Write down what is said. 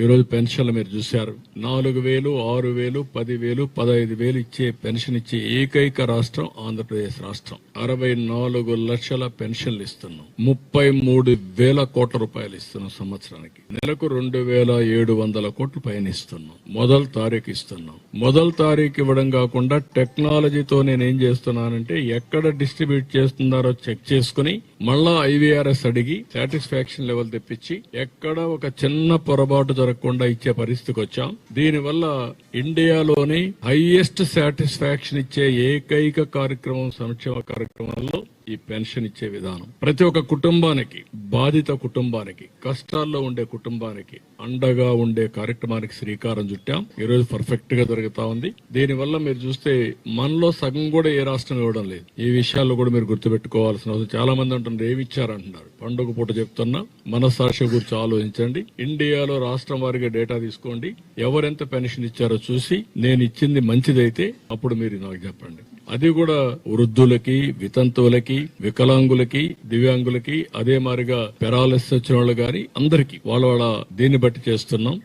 ఈ రోజు పెన్షన్లు మీరు చూశారు. నాలుగు వేలు ఆరు వేలు పది వేలు పదహైదు వేలు ఇచ్చే పెన్షన్ ఇచ్చే ఏకైక రాష్ట్రం ఆంధ్రప్రదేశ్ రాష్ట్రం. అరవై నాలుగు లక్షల పెన్షన్లు ఇస్తున్నాం. ముప్పై మూడు వేల కోట్ల రూపాయలు ఇస్తున్నాం సంవత్సరానికి. నెలకు రెండు వేల ఏడు వందల కోట్లు పైన ఇస్తున్నాం. మొదటి తారీఖు ఇస్తున్నాం. మొదటి తారీఖు ఇవ్వడం కాకుండా టెక్నాలజీతో నేను ఏం చేస్తున్నానంటే ఎక్కడ డిస్ట్రిబ్యూట్ చేస్తున్నారో చెక్ చేసుకుని మళ్ళా ఐవీఆర్ఎస్ అడిగి సాటిస్ఫాక్షన్ లెవెల్ తెప్పించి ఎక్కడ ఒక చిన్న పొరపాటు జరగకుండా ఇచ్చే పరిస్థితికి వచ్చాం. దీనివల్ల ఇండియాలోని హైయెస్ట్ సాటిస్ఫాక్షన్ ఇచ్చే ఏకైక కార్యక్రమం సంక్షేమ కార్యక్రమాల్లో ఈ పెన్షన్ ఇచ్చే విధానం. ప్రతి ఒక్క కుటుంబానికి బాధిత కుటుంబానికి కష్టాల్లో ఉండే కుటుంబానికి అండగా ఉండే కార్యక్రమానికి శ్రీకారం చుట్టాం. ఈరోజు పర్ఫెక్ట్గా జరుగుతా ఉంది. దీనివల్ల మీరు చూస్తే మనలో సగం కూడా ఏ రాష్ట్రం ఇవ్వడం లేదు. ఈ విషయాల్లో కూడా మీరు గుర్తుపెట్టుకోవాల్సిన అవసరం. చాలా మంది అంటున్నారు ఏమి ఇచ్చారంటున్నారు? పండుగ పూట చెప్తున్నా మనస్సాక్షి గురించి ఆలోచించండి. ఇండియాలో రాష్ట్రం వారిగా డేటా తీసుకోండి. ఎవరెంత పెన్షన్ ఇచ్చారో చూసి నేను ఇచ్చింది మంచిదైతే అప్పుడు మీరు నాకు చెప్పండి. అది కూడా వృద్ధులకి వితంతువులకి వికలాంగులకి దివ్యాంగులకి అదే మారిగా పెరాలసిస్ వచ్చిన వాళ్ళు గాని అందరికి వాళ్ళ వాళ్ళ దీన్ని బట్టి చేస్తున్నాం.